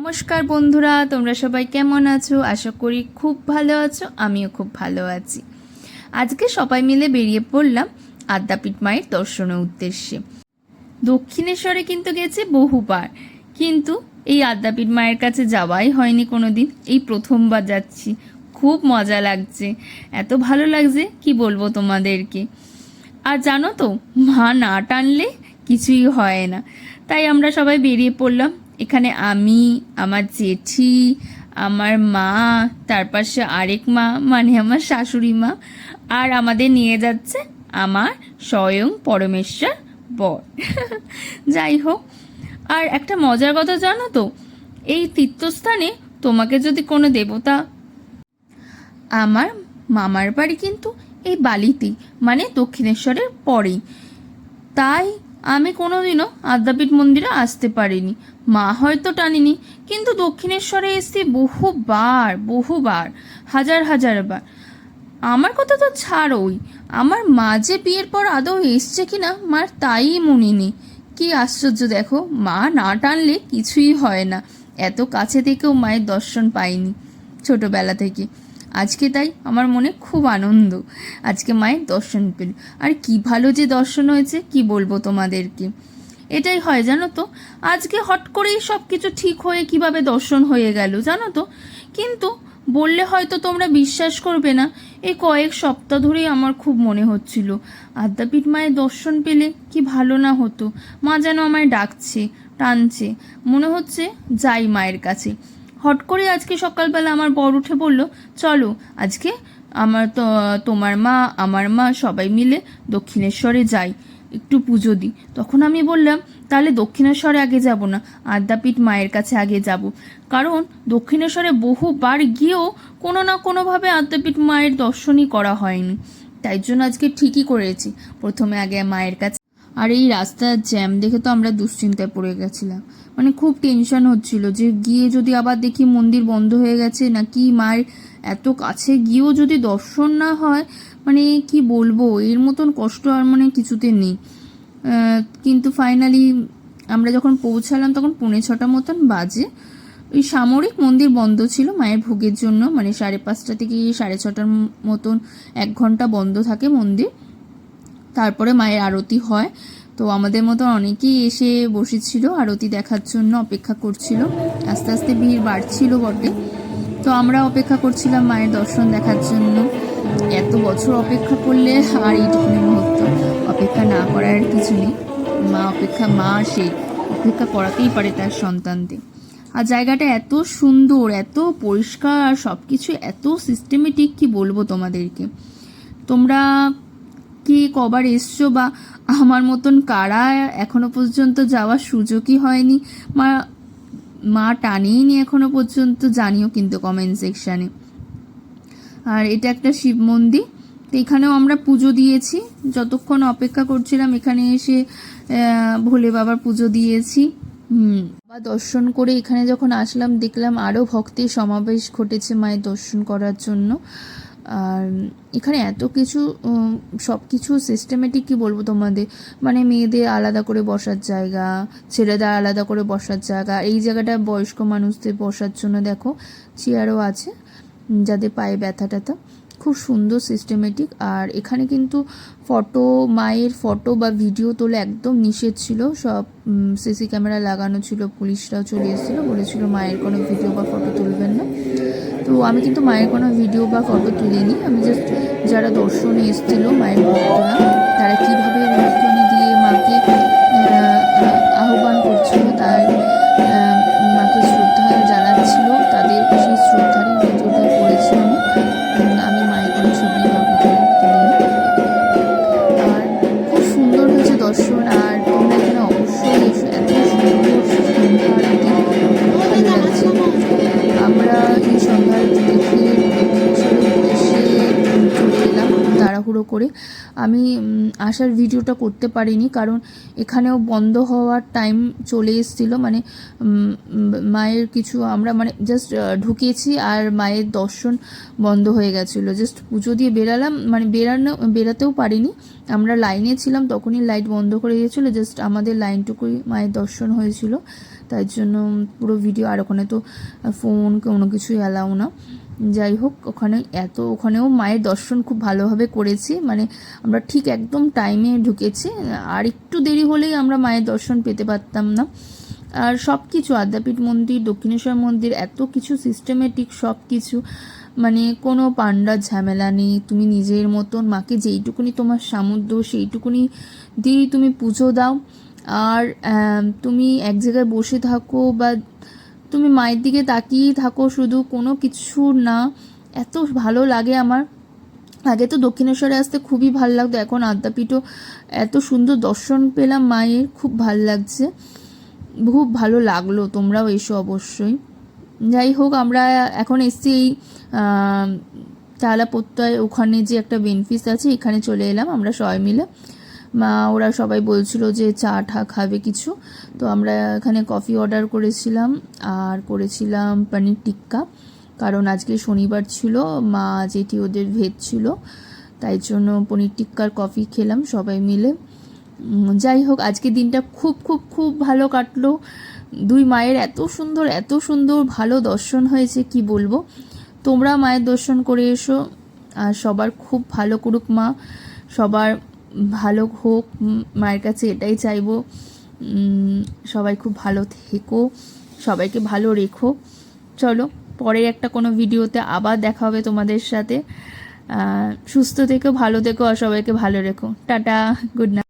নমস্কার বন্ধুরা, তোমরা সবাই কেমন আছো? আশা করি খুব ভালো আছো, আমিও খুব ভালো আছি। আজকে সবাই মিলে বেরিয়ে পড়লাম আদ্যাপীঠ মায়ের দর্শনের উদ্দেশ্যে। দক্ষিণেশ্বরে কিন্তু গেছে বহুবার, কিন্তু এই আদ্যাপীঠ মায়ের কাছে যাওয়াই হয়নি কোনো দিন এই প্রথমবার যাচ্ছি, খুব মজা লাগছে, এত ভালো লাগছে, কি বলব তোমাদেরকে? আর জানো তো, মা না টানলে কিছুই হয় না। তাই আমরা সবাই বেরিয়ে পড়লাম এখানে আমি, আমার জেঠি, আমার মা, তার পাশে আরেক মা মানে আমার শাশুড়ি মা, আর আমাদের নিয়ে যাচ্ছে আমার স্বয়ং পরমেশ্বর বর। যাই হোক, আর একটা মজার কথা জানো তো, এই তীর্থস্থানে তোমাকে যদি কোনো দেবতা, আমার মামার বাড়ি কিন্তু এই বালিতেই মানে দক্ষিণেশ্বরের পরেই। তাই আমি কোনোদিনও আদ্যাপীঠ মন্দিরে আসতে পারিনি। মা হয়তো টানিনি, কিন্তু দক্ষিণেশ্বরে এসেছি বহুবার বহুবার, হাজার হাজার বার। আমার কথা তো ছাড়োই। আমার মা যে বিয়ের পর আদৌ এসছে কিনা, মার তাই মনে নেই। কি আশ্চর্য দেখো, মা না টানলে কিছুই হয় না। এত কাছে থেকেও মায়ের দর্শন পাইনি। ছোটবেলা থেকে আজকে তাই আমার মনে খুব আনন্দ। আজকে মায়ের দর্শন পেল। আর কি ভালো যে দর্শন হয়েছে, কি বলব তোমাদেরকে? এটাই হয়, জানো তো? আজকে হট করেই সব কিছু ঠিক হয়ে কীভাবে দর্শন হয়ে গেল, জানো তো? কিন্তু বললে হয়তো তোমরা বিশ্বাস করবে না। এই কয়েক সপ্তাহ ধরেই আমার খুব মনে হচ্ছিল, আদ্যাপীঠ মায়ের দর্শন পেলে কি ভালো না হতো? মা যেন আমায় ডাকছে, টানছে। মনে হচ্ছে যাই মায়ের কাছে। হট করে আজকে সকালবেলা আমার বর উঠে বলল, চলো, আজকে আমার তো, তোমার মা, আমার মা সবাই মিলে দক্ষিণেশ্বরে যাই, একটু পুজো দিই। তখন আমি বললাম, তাহলে দক্ষিণেশ্বরে আগে যাব না, আদ্যাপীঠ মায়ের কাছে আগে যাব। কারণ দক্ষিণেশ্বরে বহুবার গিয়েও কোনো না কোনোভাবে আদ্যাপীঠ মায়ের দর্শনই করা হয়নি। তাই জন্য আজকে ঠিকই করেছি। প্রথমে আগে মায়ের কাছে আর এই রাস্তার জ্যাম দেখে তো আমরা দুশ্চিন্তায় পড়ে গেছিলাম। মানে খুব টেনশন হচ্ছিল যে গিয়ে যদি আবার দেখি মন্দির বন্ধ হয়ে গেছে নাকি মায়ের এত কাছে গিয়েও যদি দর্শন না হয় মানে কি বলব, এর মতন কষ্ট আর মানে কিছুতে নেই। কিন্তু ফাইনালি আমরা যখন পৌঁছালাম তখন পৌনে ছটা মতন বাজে। ওই সামরিক মন্দির বন্ধ ছিল মায়ের ভোগের জন্য মানে সাড়ে পাঁচটা থেকে সাড়ে ছটার মতন এক ঘণ্টা বন্ধ থাকে মন্দির। তারপরে মায়ের আরতি হয়। তো আমাদের মতো অনেকেই এসে বসেছিল, আরতি দেখার জন্য অপেক্ষা করছিল। আস্তে আস্তে ভিড় বাড়ছিল বটে। তো আমরা অপেক্ষা করছিলাম মায়ের দর্শন দেখার জন্য। এত বছর অপেক্ষা করলে আর এইটুকুনি মুহূর্ত অপেক্ষা না করার কিছু নেই। মা অপেক্ষা, মা সে অপেক্ষা করাতেই পারে তার সন্তানদের। আর জায়গাটা এত সুন্দর, এত পরিষ্কার সব কিছু এত সিস্টেমেটিক কি বলব তোমাদেরকে? তোমরা কবার এসছো বা আমার মতন কারা এখনও পর্যন্ত যাওয়ার সুযোগই হয়নি? মা মা টানেইনি এখনও পর্যন্ত, জানিও কিন্তু কমেন্ট সেকশানে আর এটা একটা শিব মন্দির, তো এখানেও আমরা পুজো দিয়েছি। যতক্ষণ অপেক্ষা করছিলাম, এখানে এসে ভোলে বাবার পুজো দিয়েছি। হুম। বা দর্শন করে এখানে যখন আসলাম, দেখলাম আরও ভক্তের সমাবেশ ঘটেছে মায়ের দর্শন করার জন্য। আর এখানে এত কিছু সব কিছু সিস্টেমেটিক কি বলব তোমাদের? মানে মেয়েদের আলাদা করে বসার জায়গা, ছেলেদের আলাদা করে বসার জায়গা, এই জায়গাটা বয়স্ক মানুষদের বসার জন্য দেখো চেয়ারও আছে, যাদের পায়ে ব্যথা ট্যাথা। খুব সুন্দর সিস্টেমেটিক আর এখানে কিন্তু ফটো মায়ের ফটো বা ভিডিও তোলা একদম নিষেধ ছিল। সব সিসি ক্যামেরা লাগানো ছিল, পুলিশরাও চলে এসেছিল, বলেছিল মায়ের কোনো ভিডিও বা ফটো তুলবেন না। তো আমি কিন্তু মায়ের কোনো ভিডিও বা ফটো তুলিনি। আমি জাস্ট যারা দর্শনে এসেছিল মায়ের ভক্তরা, তারা কীভাবে তাড়াহুড়ো করে। আমি আসার ভিডিওটা করতে পারিনি কারণ এখানেও বন্ধ হওয়ার টাইম চলে এসেছিল। মানে মায়ের কিছু আমরা মানে জাস্ট ঢুকেছি আর মায়ের দর্শন বন্ধ হয়ে গেছিল। জাস্ট পুজো দিয়ে বেরালাম। মানে বেরানো, বেরাতেও পারিনি। আমরা লাইনে ছিলাম, তখনই লাইট বন্ধ করে দিয়েছিলো। জাস্ট আমাদের লাইনটুকুই মায়ের দর্শন হয়েছিল। তাই জন্য পুরো ভিডিও আর ওখানে তো ফোন কোনো কিছুই অ্যালাউ না। যাই হোক, ওখানে এত, ওখানেও মায়ের দর্শন খুব ভালোভাবে করেছি। মানে আমরা ঠিক একদম টাইমে ঢুকেছি। আর একটু দেরি হলেই আমরা মায়ের দর্শন পেতে পারতাম না। আর সব কিছু আদ্যাপীঠ মন্দির, দক্ষিণেশ্বর মন্দির, এত কিছু সিস্টেমেটিক সব কিছু মানে কোনো পান্ডার ঝামেলা নেই। তুমি নিজের মতন, মাকে যেইটুকুনি তোমার সামর্থ্য, সেইটুকুনি দিয়েই তুমি পুজো দাও। আর তুমি এক জায়গায় বসে থাকো বা তুমি মায়ের দিকে তাকিয়েই থাকো, শুধু কোনো কিছু না। এত ভালো লাগে আমার। আগে তো দক্ষিণেশ্বরে আসতে খুবই ভালো লাগতো, এখন আদ্যাপীঠও এত সুন্দর দর্শন পেলাম মায়ের, খুব ভালো লাগছে। খুব ভালো লাগল তোমরাও এসো অবশ্যই। যাই হোক, আমরা এখন এসছি এই চালা প্রত্যয় ওখানে যে একটা বেনফিস আছে, এখানে চলে এলাম আমরা সবাই মিলে। মা, ওরা সবাই বলছিল যে চা ঠা খাবে কিছু। তো আমরা এখানে কফি অর্ডার করেছিলাম আর করেছিলাম পনির টিক্কা। কারণ আজকে শনিবার ছিল, মা যেটি ওদের ভেদ ছিল। তাই জন্য পনির টিক্কার কফি খেলাম সবাই মিলে। যাই হোক, আজকে দিনটা খুব খুব খুব ভালো কাটলো। দুই মায়ের এত সুন্দর এত সুন্দর ভালো দর্শন হয়েছে, কি বলব। তোমরা মায়ের দর্শন করে এসো। আর সবার খুব ভালো করুক মা। সবার ভালো হোক মায়ের কাছে এটাই চাইব সবাই খুব ভালো থেকো, সবাইকে ভালো রেখো। চলো, পরের একটা কোনো ভিডিওতে আবার দেখা হবে তোমাদের সাথে। সুস্থ থেকো, ভালো থেকো, আর সবাইকে ভালো রেখো। Tata, good night.